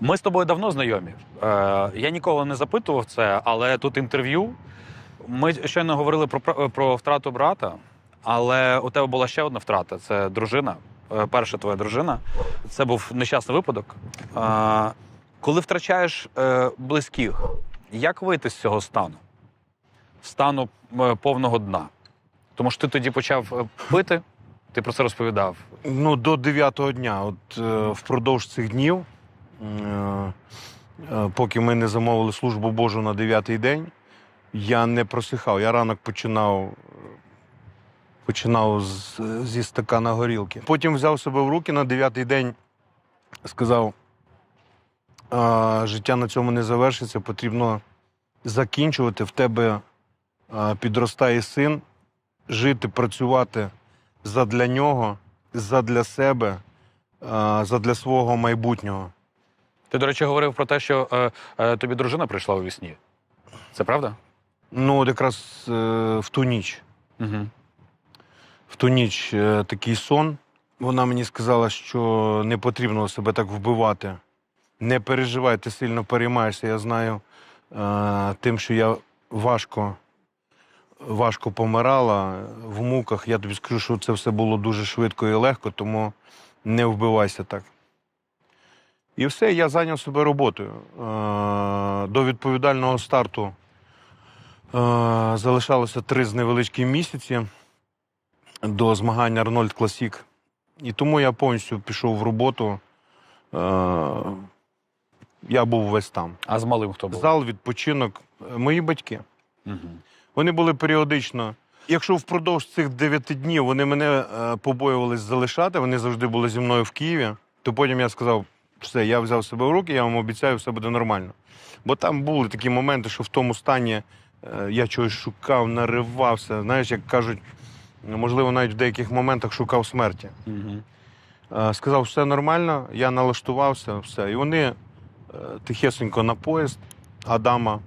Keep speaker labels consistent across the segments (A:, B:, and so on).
A: Ми з тобою давно знайомі. Е, я ніколи не запитував це, але тут інтерв'ю. Ми щойно говорили про, про втрату брата, але у тебе була ще одна втрата це дружина, е, перша твоя дружина. Це був нещасний випадок. Е, коли втрачаєш е, близьких, як вийти з цього стану? Стану е, повного дна. Тому що ти тоді почав пити, ти про це розповідав.
B: Ну, до дев'ятого дня, от е, впродовж цих днів, е, е, поки ми не замовили службу Божу на дев'ятий день, я не просихав. Я ранок починав, е, починав з, зі стакана горілки. Потім взяв себе в руки на дев'ятий день, сказав: «А, життя на цьому не завершиться, потрібно закінчувати. В тебе а, підростає син, жити, працювати задля нього, задля себе, задля свого майбутнього.
A: Ти, до речі, говорив про те, що е, е, тобі дружина прийшла у вісні. Це правда?
B: Ну, от якраз е, в ту ніч.
A: Угу.
B: В ту ніч е, такий сон. Вона мені сказала, що не потрібно себе так вбивати. Не переживай, ти сильно переймаєшся. Я знаю е, тим, що я важко, важко помирала в муках. Я тобі скажу, що це все було дуже швидко і легко, тому не вбивайся так. І все, я зайняв себе роботою. Е, до відповідального старту е, залишалося три з невеличким місяці до змагання Арнольд Класік. І тому я повністю пішов в роботу. Е, я був весь там.
A: А з малим хто був?
B: Зал, відпочинок, е, мої батьки.
A: Угу.
B: Вони були періодично. Якщо впродовж цих дев'яти днів вони мене е, побоювались залишати, вони завжди були зі мною в Києві, то потім я сказав: все, я взяв себе в руки, я вам обіцяю, все буде нормально. Бо там були такі моменти, що в тому стані е, я чогось шукав, наривався. Знаєш, як кажуть, можливо, навіть в деяких моментах шукав смерті.
A: Угу.
B: Сказав, все нормально, я налаштувався, все. І вони тихесенько на поїзд Адама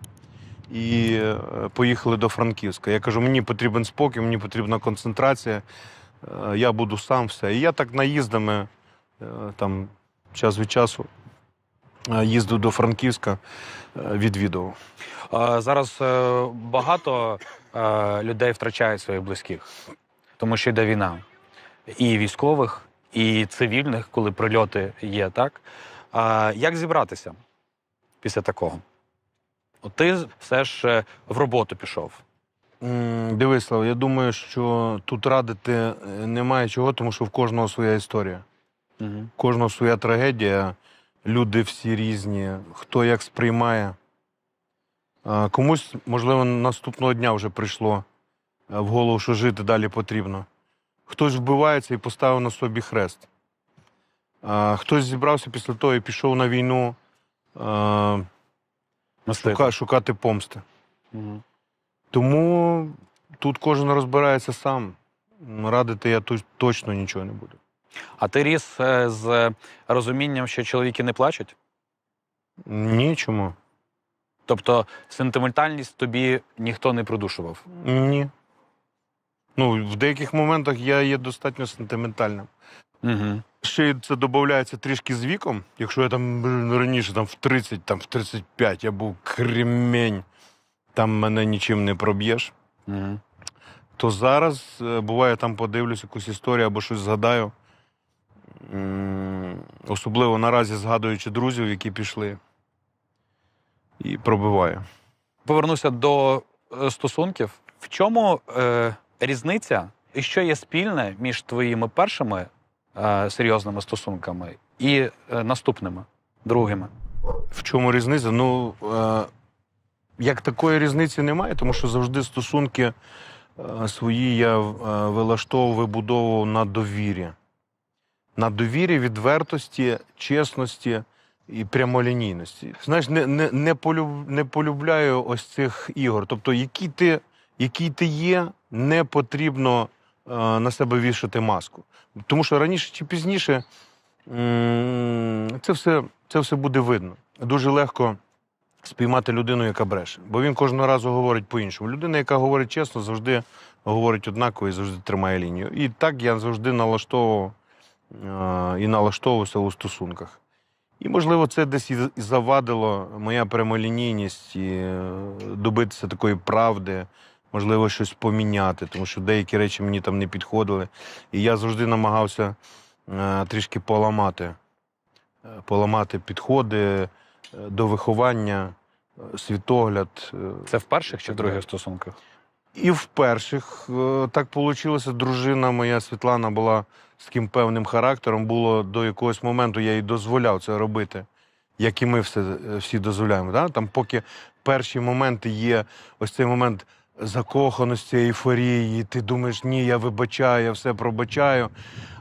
B: і е, поїхали до Франківська. Я кажу, мені потрібен спокій, мені потрібна концентрація, е, я буду сам все. І я так наїздами е, там час від часу їздив до Франківська, відвідував.
A: Зараз багато людей втрачають своїх близьких, тому що йде війна. І військових, і цивільних, коли прильоти є, так? А, як зібратися після такого? От ти все ж е, в роботу пішов.
B: Слава, я думаю, що тут радити е, немає чого, тому що в кожного своя історія.
A: Угу.
B: У кожного своя трагедія, люди всі різні, хто як сприймає. Комусь, можливо, наступного дня вже прийшло е, в голову, що жити далі потрібно. Хтось вбивається і поставив на собі хрест. Хтось зібрався після того і пішов на війну шука, шукати помсти.
A: Угу.
B: Тому тут кожен розбирається сам. Радити я тут точно нічого не буду.
A: А ти ріс е, з розумінням, що чоловіки не плачуть?
B: Нічому.
A: Тобто сентиментальність тобі ніхто не придушував.
B: Ні. Ну, в деяких моментах я є достатньо сентиментальним.
A: Угу.
B: Ще це додається трішки з віком. Якщо я там раніше там, в 30, там, в 35 я був кремень, там мене нічим не проб'єш,
A: Угу.
B: то зараз е, буває там подивлюсь якусь історію або щось згадаю. Особливо наразі згадуючи друзів, які пішли. І пробиває.
A: Повернуся до е, стосунків. В чому е, різниця і що є спільне між твоїми першими серйозними стосунками і е, наступними, другими?
B: В чому різниця? Ну, е, як такої різниці немає, тому що завжди стосунки е, свої я е, вилаштовував, вибудовував на довірі. На довірі, відвертості, чесності і прямолінійності. Знаєш, не, не, не, полюб, не полюбляю ось цих ігор. Тобто, який ти, який ти є, не потрібно е, на себе вішати маску. Тому що раніше чи пізніше це все, це все буде видно. Дуже легко спіймати людину, яка бреше. Бо він кожного разу говорить по-іншому. Людина, яка говорить чесно, завжди говорить однаково і завжди тримає лінію. І так я завжди налаштовував і налаштовувався у стосунках. І, можливо, це десь і і завадило моя прямолінійність і е, добитися такої правди, можливо, щось поміняти, тому що деякі речі мені там не підходили. І я завжди намагався е, трішки поламати, е, поламати підходи е, до виховання, світогляд.
A: Це в перших чи в других стосунках?
B: і в перших так вийшло. Дружина моя Світлана була з таким певним характером. Було до якогось моменту, я їй дозволяв це робити, як і ми все, всі дозволяємо. Да? Там, поки перші моменти є, ось цей момент закоханості, ейфорії, ти думаєш, ні, я вибачаю, я все пробачаю.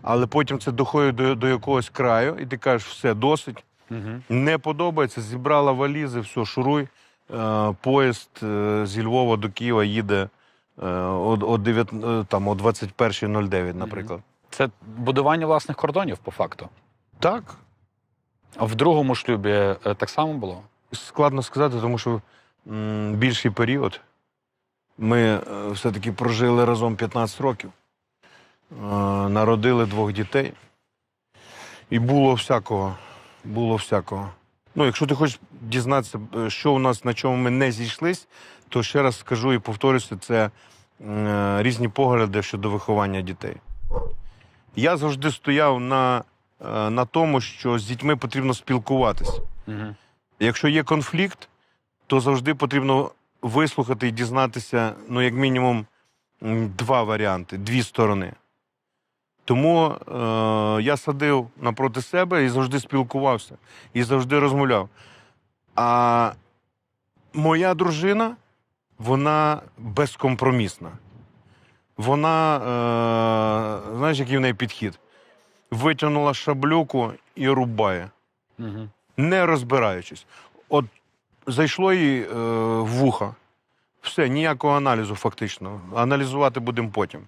B: Але потім це доходить до, до якогось краю, і ти кажеш, все, досить.
A: Угу.
B: Не подобається, зібрала валізи, все, шуруй. Е, поїзд е, зі Львова до Києва їде е, о, о, 9, е, там, о 21.09, наприклад.
A: Це будування власних кордонів, по факту.
B: Так,
A: А в другому шлюбі е, так само було?
B: складно сказати, тому що м, більший період. Ми е, все-таки прожили разом 15 років, е, народили двох дітей. І було всякого. Було всякого. Ну, якщо ти хочеш дізнатися, е, що у нас на чому ми не зійшлись, то ще раз скажу і повторюся, це е, різні погляди щодо виховання дітей. Я завжди стояв на, е, на тому, що з дітьми потрібно спілкуватися.
A: Угу.
B: Якщо є конфлікт, то завжди потрібно вислухати і дізнатися, ну, як мінімум, два варіанти, дві сторони. Тому е, я садив напроти себе і завжди спілкувався, і завжди розмовляв. А моя дружина, вона безкомпромісна. Вона, е, знаєш, який в неї підхід? Витягнула шаблюку і рубає
A: Угу.
B: не розбираючись. От зайшло їй е, в вуха. Все, ніякого аналізу фактично. Аналізувати будемо потім.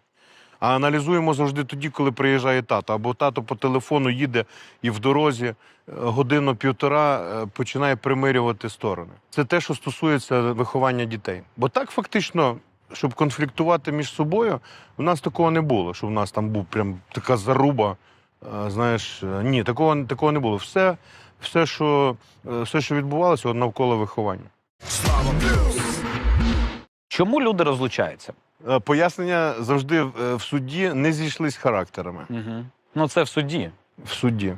B: А аналізуємо завжди тоді, коли приїжджає тато. Або тато по телефону їде і в дорозі е, годину-півтора е, починає примирювати сторони. Це те, що стосується виховання дітей. Бо так фактично, щоб конфліктувати між собою, у нас такого не було, що в нас там був прям така заруба. е, Знаєш, ні, такого, такого не було. Все, все, що, е, все, що відбувалося, навколо виховання.
A: Чому люди розлучаються?
B: Е, Пояснення завжди е, в суді не зійшлись характерами.
A: Угу. Ну, це в суді,
B: В суді.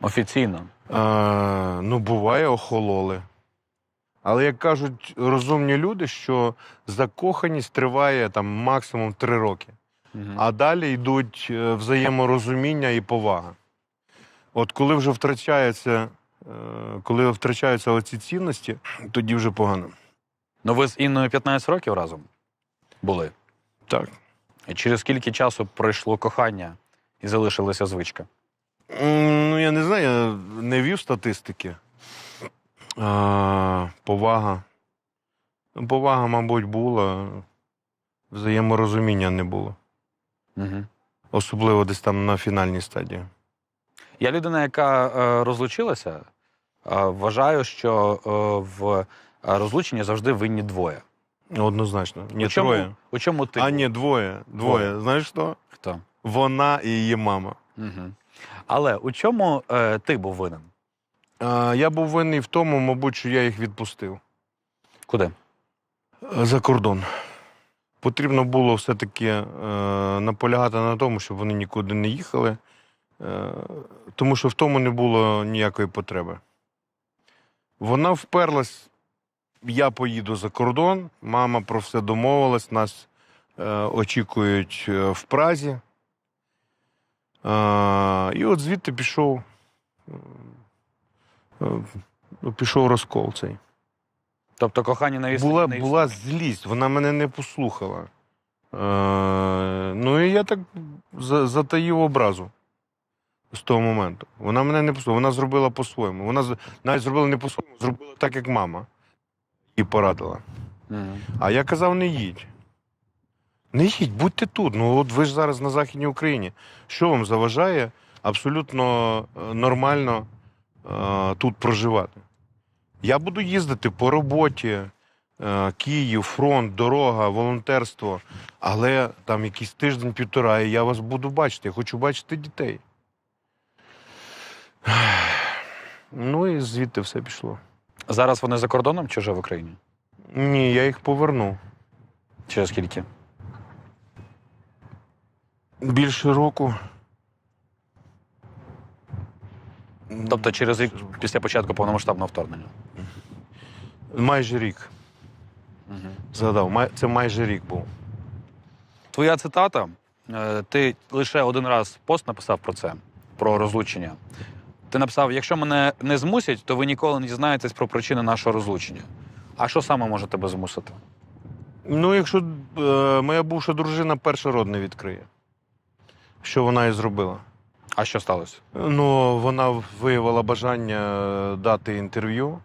A: офіційно.
B: Е, ну, буває, охололи. Але як кажуть розумні люди, що закоханість триває там максимум три роки,
A: Угу.
B: а далі йдуть взаєморозуміння і повага. От коли вже втрачається, е, коли втрачаються оці цінності, тоді вже погано.
A: Ну, ви з Інною 15 років разом були.
B: Так.
A: І через скільки часу пройшло кохання і залишилася звичка?
B: Ну, я не знаю, я не вів статистики. А, повага. Ну, Повага, мабуть, була. Взаєморозуміння не було.
A: Угу.
B: Особливо десь там на фінальній стадії.
A: Я людина, яка е, розлучилася, е, вважаю, що е, в е, розлученні завжди винні двоє.
B: Однозначно. Ні,
A: у, чому,
B: троє.
A: у чому ти?
B: А ні, двоє. Двоє. Знаєш що?
A: Хто?
B: Вона і її мама.
A: Угу. Але у чому е, ти був винен?
B: А, я був винний в тому, мабуть, що я їх відпустив.
A: Куди?
B: Е, За кордон. Потрібно було все-таки е, наполягати на тому, щоб вони нікуди не їхали, е, тому що в тому не було ніякої потреби. Вона вперлась, я поїду за кордон, мама про все домовилась, нас е, очікують е, в Празі. Е, і от звідти пішов, е, е, пішов розкол цей.
A: Тобто кохання на відстані
B: Була, була злість, вона мене не послухала. Е, ну і я так за- затаїв образу з того моменту. Вона мене не послухала, вона зробила по-своєму. Вона навіть зробила не по-своєму, зробила так, як мама. І порадила.
A: Мгм.
B: А я казав, не їдь. Не їдь, будьте тут. Ну от ви ж зараз на Західній Україні. Що вам заважає абсолютно е, нормально е, тут проживати? Я буду їздити по роботі, е, Київ, фронт, дорога, волонтерство, але там якийсь тиждень-півтора, і я вас буду бачити. Я хочу бачити дітей. Ну і звідти все пішло.
A: Зараз вони за кордоном чи вже в Україні?
B: Ні, я їх повернув.
A: Через скільки?
B: Більше року.
A: Тобто через рік після початку повномасштабного вторгнення.
B: Майже рік.
A: Угу.
B: Згадав, це майже рік був.
A: Твоя цитата. е, Ти лише один раз пост написав про це, про розлучення. Ти написав: якщо мене не змусять, то ви ніколи не дізнаєтесь про причини нашого розлучення. А що саме може тебе змусити?
B: Ну, якщо е, моя бувша дружина перший род не відкриє, що вона і зробила.
A: А що сталося?
B: Ну, вона виявила бажання е, дати інтерв'ю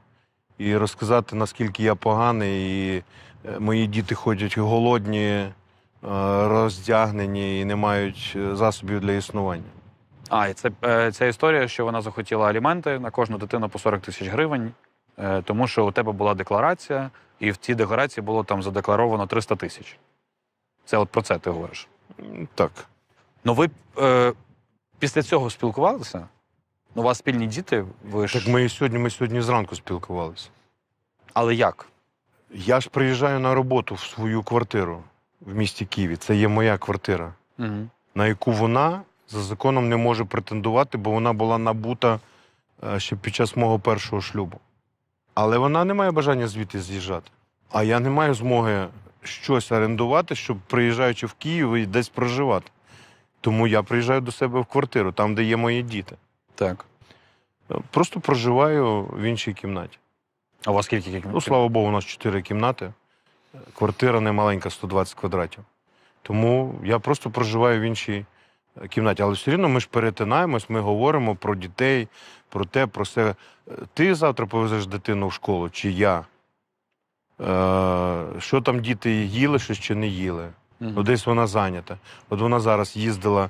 B: і розказати, наскільки я поганий, і е, мої діти ходять голодні, е, роздягнені і не мають засобів для існування.
A: А, і це е, ця історія, що вона захотіла аліменти на кожну дитину по 40 тисяч гривень, е, тому що у тебе була декларація, і в цій декларації було там задекларовано 300 тисяч. Це от про це ти говориш.
B: Так.
A: Ну ви е, після цього спілкувалися? Ну, у вас спільні діти, ви ж.
B: Так ми і сьогодні, ми сьогодні зранку спілкувалися.
A: Але як?
B: Я ж приїжджаю на роботу в свою квартиру в місті Києві. Це є моя квартира.
A: Угу.
B: на яку вона за законом не може претендувати, бо вона була набута е, ще під час мого першого шлюбу. Але вона не має бажання звідти з'їжджати. А я не маю змоги щось орендувати, щоб приїжджаючи в Київ і десь проживати. Тому я приїжджаю до себе в квартиру, там, де є мої діти.
A: Так.
B: Е, Просто проживаю в іншій кімнаті.
A: А у вас скільки кількість?
B: Ну, слава Богу, у нас чотири кімнати. Квартира не маленька, 120 квадратів. Тому я просто проживаю в іншій кімнаті. Але все рівно ми ж перетинаємось, ми говоримо про дітей, про те, про все. Е, Ти завтра повезеш дитину в школу, чи я? Е, що там діти їли, щось чи не їли?
A: Мгм.
B: Ну, десь вона зайнята. От вона зараз їздила е,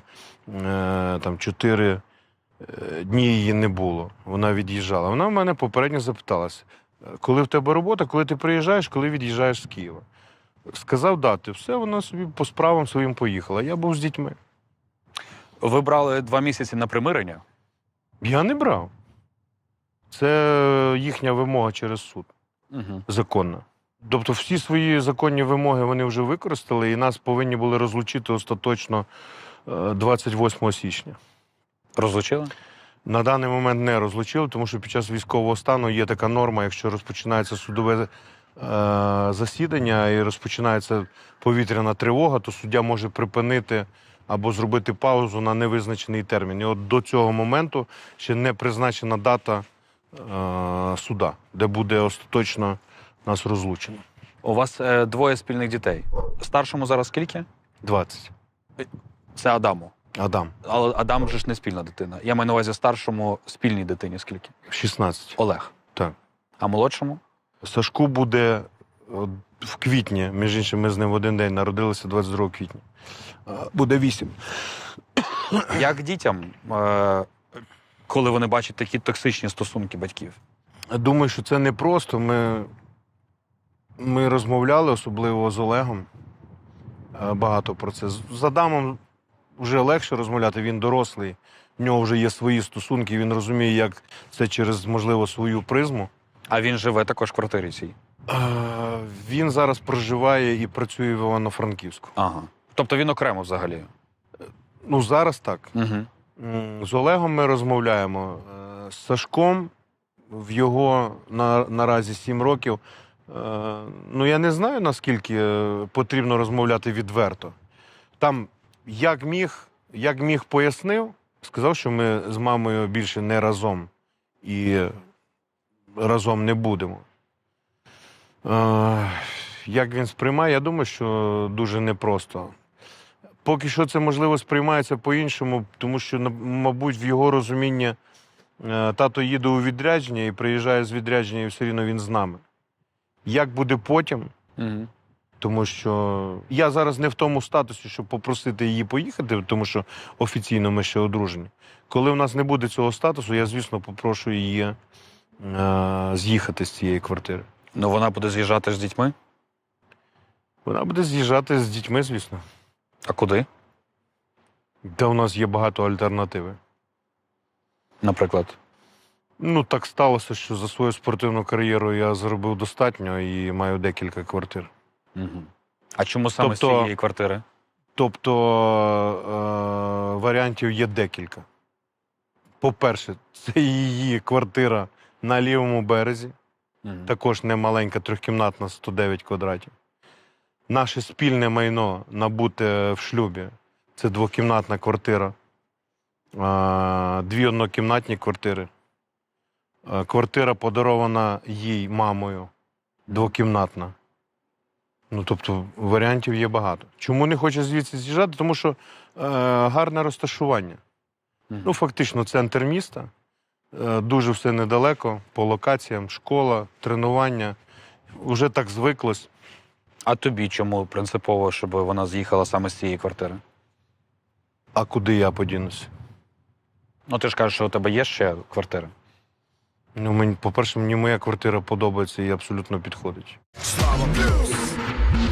B: там чотири е, дні її не було. Вона від'їжджала. Вона в мене попередньо запиталася, «Е, коли в тебе робота, коли ти приїжджаєш, коли від'їжджаєш з Києва. Сказав дати, все, вона собі по справам своїм поїхала. Я був з дітьми.
A: Ви брали два місяці на примирення?
B: Я не брав. Це їхня вимога через суд.
A: Угу.
B: законна. Тобто всі свої законні вимоги вони вже використали, і нас повинні були розлучити остаточно е, 28 січня.
A: Розлучили?
B: На даний момент не розлучили, тому що під час військового стану є така норма, якщо розпочинається судове е, засідання і розпочинається повітряна тривога, то суддя може припинити або зробити паузу на невизначений термін. І от до цього моменту ще не призначена дата е, суда, де буде остаточно нас розлучено.
A: У вас е, двоє спільних дітей. Старшому зараз скільки?
B: 20.
A: Це Адаму.
B: Адам.
A: Але Адам вже ж не спільна дитина. Я маю на увазі старшому спільній дитині скільки?
B: 16.
A: Олег.
B: Так.
A: А молодшому?
B: Сашку буде от, в квітні. Між іншим, ми з ним в один день народилися 22 квітня. Буде 8.
A: Як дітям, е, коли вони бачать такі токсичні стосунки батьків?
B: Думаю, що це непросто. Ми, ми розмовляли, особливо з Олегом. е, Багато про це. З Адамом вже легше розмовляти, він дорослий. В нього вже є свої стосунки, він розуміє, як це через, можливо, свою призму.
A: А він живе також в квартирі цій.
B: Е, Він зараз проживає і працює в Івано-Франківську.
A: Ага. Тобто він окремо взагалі.
B: Ну, зараз так.
A: Угу.
B: З Олегом ми розмовляємо. Е, З Сашком в його на, наразі 7 років. Е, Ну, я не знаю, наскільки потрібно розмовляти відверто. Там, як міг, як міг пояснив, сказав, що ми з мамою більше не разом і разом не будемо. Е, Як він сприймає, я думаю, що дуже непросто. Поки що це можливо сприймається по-іншому, тому що, мабуть, в його розумінні е, тато їде у відрядження і приїжджає з відрядження, і все рівно він з нами. Як буде потім?
A: Угу.
B: Тому що я зараз не в тому статусі, щоб попросити її поїхати, тому що офіційно ми ще одружені. Коли в нас не буде цього статусу, я, звісно, попрошу її е, з'їхати з цієї квартири.
A: Ну вона буде з'їжджати з дітьми.
B: Вона буде з'їжджати з дітьми, звісно.
A: А куди?
B: Та у нас є багато альтернативи.
A: Наприклад.
B: Ну, так сталося, що за свою спортивну кар'єру я зробив достатньо і маю декілька квартир.
A: Угу. А чому саме з
B: Тобто-
A: цієї квартири?
B: Тобто е, варіантів є декілька. По-перше, це її квартира на лівому березі,
A: Мгм.
B: також немаленька, трьохкімнатна, 109 квадратів. Наше спільне майно набуте в шлюбі це двокімнатна квартира, дві однокімнатні квартири. Квартира подарована їй мамою, двокімнатна. Ну, тобто, варіантів є багато. Чому не хоче звідси з'їжджати? Тому що е, гарне розташування. Ну, фактично, центр міста. Е, дуже все недалеко, по локаціям, школа, тренування. Уже так звиклось.
A: А тобі чому принципово, щоб вона з'їхала саме з цієї квартири?
B: А куди я подінуся?
A: Ну, ти ж кажеш, що у тебе є ще квартири.
B: Ну, мені, по-перше, мені моя квартира подобається і абсолютно підходить.
C: Слава плюс.